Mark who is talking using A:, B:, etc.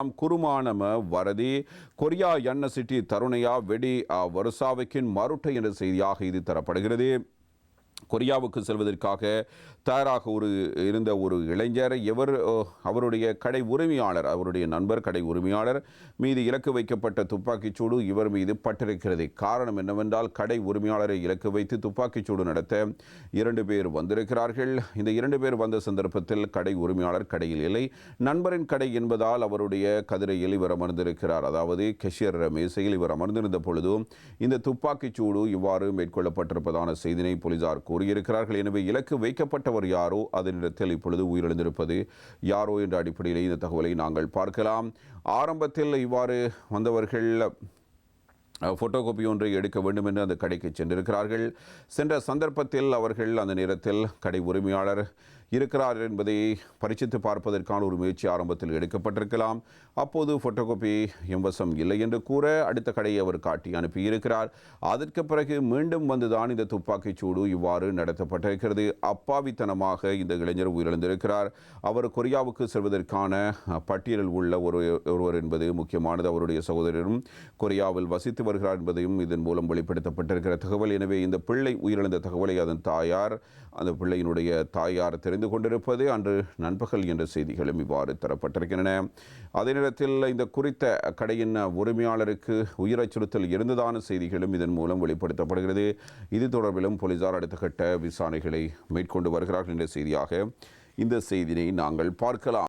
A: குருமானம வரதி Korea எண்ண city தருணையா வெடி வருசாவைக்கின் மருட்டை என்ற செய்தியாக இது தரப்படுகிறது. கொரியாவுக்கு செல்வதற்காக தயாராக ஒரு இருந்த ஒரு இளைஞர் எவர் அவருடைய கடை உரிமையாளர் அவருடைய நண்பர் கடை உரிமையாளர் மீது இலக்கு வைக்கப்பட்ட துப்பாக்கிச் சூடு இவர் மீது பட்டிருக்கிறது. காரணம் என்னவென்றால் கடை உரிமையாளரை இலக்கு வைத்து துப்பாக்கிச் சூடு நடத்த இரண்டு பேர் வந்திருக்கிறார்கள். இந்த இரண்டு பேர் வந்த சந்தர்ப்பத்தில் கடை உரிமையாளர் கடையில் இல்லை. நண்பரின் கடை என்பதால் அவருடைய கதிரையில் இவர் அமர்ந்திருக்கிறார். அதாவது கெஷியர் மேசையில் இவர் அமர்ந்திருந்த பொழுது இந்த துப்பாக்கிச் சூடு இவ்வாறு மேற்கொள்ளப்பட்டிருப்பதான செய்தினை போலீசார் கூறியிருக்கிறார்கள். எனவே இலக்கு வைக்கப்பட்டவர் யாரோ அதனிடத்தில் இப்பொழுது உயிரிழந்திருப்பது யாரோ என்ற அடிப்படையில் இந்த தகவலை நாங்கள் பார்க்கலாம். ஆரம்பத்தில் இவ்வாறு வந்தவர்கள் ஃபோட்டோ காப்பி ஒன்றை எடுக்க வேண்டும் என்று அந்த கடைக்கு சென்றிருக்கிறார்கள். சென்ற சந்தர்ப்பத்தில் அவர்கள் அந்த நேரத்தில் கடை உரிமையாளர் இருக்கிறார் என்பதை பரிசித்து பார்ப்பதற்கான ஒரு முயற்சி ஆரம்பத்தில் எடுக்கப்பட்டிருக்கலாம். அப்போது ஃபோட்டோகாப்பி எம்வசம் இல்லை என்று கூற அடுத்த கடையை அவர் காட்டி அனுப்பியிருக்கிறார். அதற்கு பிறகு மீண்டும் வந்துதான் இந்த துப்பாக்கிச் சூடு இவ்வாறு நடத்தப்பட்டிருக்கிறது. அப்பாவித்தனமாக இந்த இளைஞர் உயிரிழந்திருக்கிறார். அவர் கொரியாவுக்கு செல்வதற்கான பட்டியலில் உள்ள ஒரு ஒருவர் என்பது முக்கியமானது. அவருடைய சகோதரரும் கொரியாவில் வசித்து வருகிறார் என்பதையும் இதன் மூலம் வெளிப்படுத்தப்பட்டிருக்கிற தகவல். எனவே இந்த பிள்ளை உயிரிழந்த தகவலை அதன் தாயார் அந்த பிள்ளையினுடைய தாயார் தெரிந்து கொண்டிருப்பது அன்று நண்பகல் என்ற செய்திகளும் இவ்வாறு தரப்பட்டிருக்கின்றன. அதே நேரத்தில் இந்த குறித்த கடையின் உரிமையாளருக்கு உயிர் அச்சுறுத்தல் இருந்ததான செய்திகளும் இதன் மூலம் வெளிப்படுத்தப்படுகிறது. இது தொடர்பிலும் போலீசார் அடுத்த கட்ட விசாரணைகளை மேற்கொண்டு வருகிறார்கள் என்ற செய்தியாக இந்த செய்தியை நாங்கள் பார்க்கலாம்.